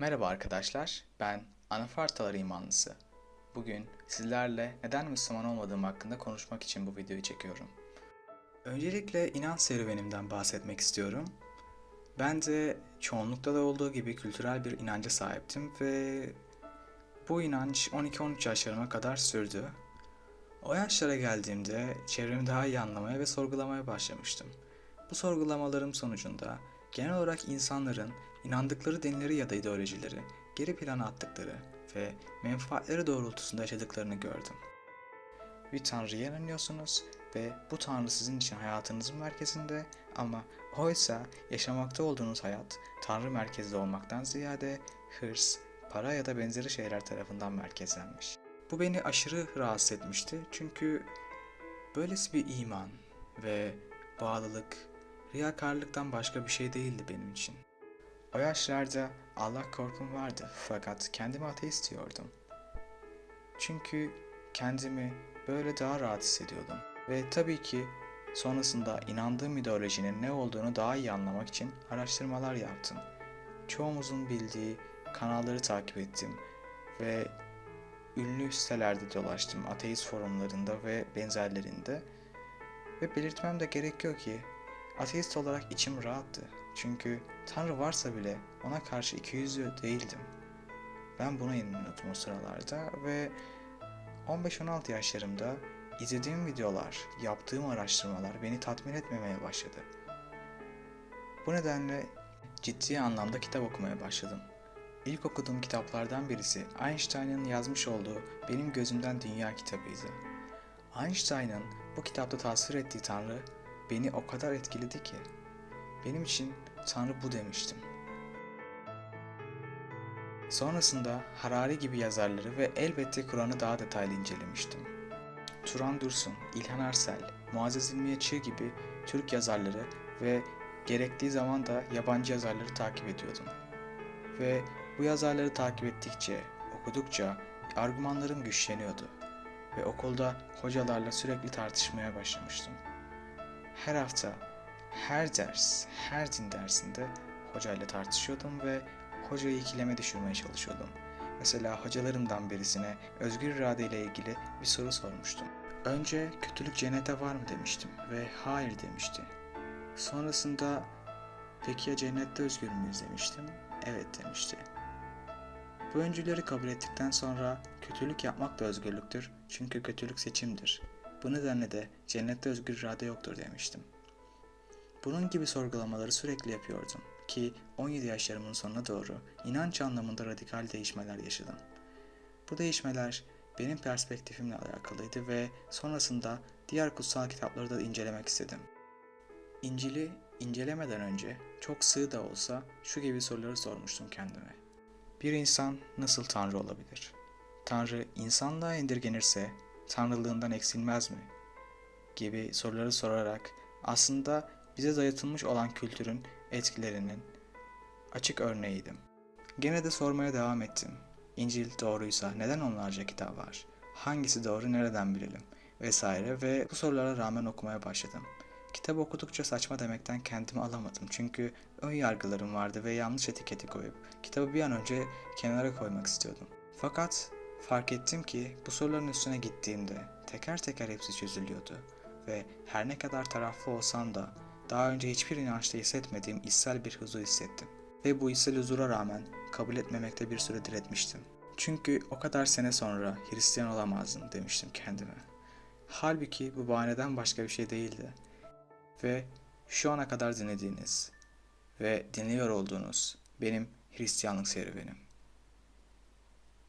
Merhaba arkadaşlar, ben Anafartalar imanlısı. Bugün sizlerle neden Müslüman olmadığım hakkında konuşmak için bu videoyu çekiyorum. Öncelikle inanç serüvenimden bahsetmek istiyorum. Ben de çoğunlukta da olduğu gibi kültürel bir inanca sahiptim ve bu inanç 12-13 yaşlarıma kadar sürdü. O yaşlara geldiğimde çevremi daha iyi anlamaya ve sorgulamaya başlamıştım. Bu sorgulamalarım sonucunda genel olarak insanların inandıkları dinleri ya da ideolojileri geri plana attıkları ve menfaatleri doğrultusunda yaşadıklarını gördüm. Bir tanrıya inanıyorsunuz ve bu tanrı sizin için hayatınızın merkezinde ama oysa yaşamakta olduğunuz hayat tanrı merkezli olmaktan ziyade hırs, para ya da benzeri şeyler tarafından merkezlenmiş. Bu beni aşırı rahatsız etmişti çünkü böylesi bir iman ve bağlılık riyakarlıktan başka bir şey değildi benim için. O yaşlarda Allah korkum vardı fakat kendimi ateist diyordum. Çünkü kendimi böyle daha rahat hissediyordum. Ve tabii ki sonrasında inandığım ideolojinin ne olduğunu daha iyi anlamak için araştırmalar yaptım. Çoğumuzun bildiği kanalları takip ettim ve ünlü sitelerde dolaştım, ateist forumlarında ve benzerlerinde. Ve belirtmem de gerekiyor ki ateist olarak içim rahattı. Çünkü Tanrı varsa bile ona karşı ikiyüzlü değildim. Ben buna inanıyordum o sıralarda ve 15-16 yaşlarımda izlediğim videolar, yaptığım araştırmalar beni tatmin etmemeye başladı. Bu nedenle ciddi anlamda kitap okumaya başladım. İlk okuduğum kitaplardan birisi Einstein'ın yazmış olduğu Benim Gözümden Dünya kitabıydı. Einstein'ın bu kitapta tasvir ettiği Tanrı beni o kadar etkiledi ki benim için Tanrı bu demiştim. Sonrasında Harari gibi yazarları ve elbette Kur'an'ı daha detaylı incelemiştim. Turan Dursun, İlhan Arsel, Muazzez İlmiye Çığ gibi Türk yazarları ve gerektiği zaman da yabancı yazarları takip ediyordum. Ve bu yazarları takip ettikçe, okudukça argümanlarım güçleniyordu ve okulda hocalarla sürekli tartışmaya başlamıştım. Her hafta, her ders, her din dersinde hocayla tartışıyordum ve hocayı ikileme düşürmeye çalışıyordum. Mesela hocalarımdan birisine özgür irade ile ilgili bir soru sormuştum. Önce kötülük cennete var mı demiştim ve hayır demişti. Sonrasında peki ya cennette özgür müyüz demiştim. Evet demişti. Bu öncüleri kabul ettikten sonra kötülük yapmak da özgürlüktür çünkü kötülük seçimdir. Bu nedenle de cennette özgür irade yoktur demiştim. Bunun gibi sorgulamaları sürekli yapıyordum ki 17 yaşlarımın sonuna doğru inanç anlamında radikal değişmeler yaşadım. Bu değişmeler benim perspektifimle alakalıydı ve sonrasında diğer kutsal kitapları da incelemek istedim. İncil'i incelemeden önce çok sığ da olsa şu gibi soruları sormuştum kendime. Bir insan nasıl Tanrı olabilir? Tanrı insanlığa indirgenirse Tanrılığından eksilmez mi? Gibi soruları sorarak aslında bize dayatılmış olan kültürün etkilerinin açık örneğiydim. Gene de sormaya devam ettim. İncil doğruysa neden onlarca kitap var? Hangisi doğru nereden bilelim? Vesaire ve bu sorulara rağmen okumaya başladım. Kitap okudukça saçma demekten kendimi alamadım çünkü ön yargılarım vardı ve yanlış etiketi koyup kitabı bir an önce kenara koymak istiyordum. Fakat fark ettim ki bu soruların üstüne gittiğimde teker teker hepsi çözülüyordu ve her ne kadar taraflı olsam da daha önce hiçbir inançta hissetmediğim içsel bir huzur hissettim. Ve bu içsel huzura rağmen kabul etmemekte bir süre diretmiştim. Çünkü o kadar sene sonra Hristiyan olamazdım demiştim kendime. Halbuki bu bahaneden başka bir şey değildi. Ve şu ana kadar dinlediğiniz ve dinliyor olduğunuz benim Hristiyanlık serüvenim.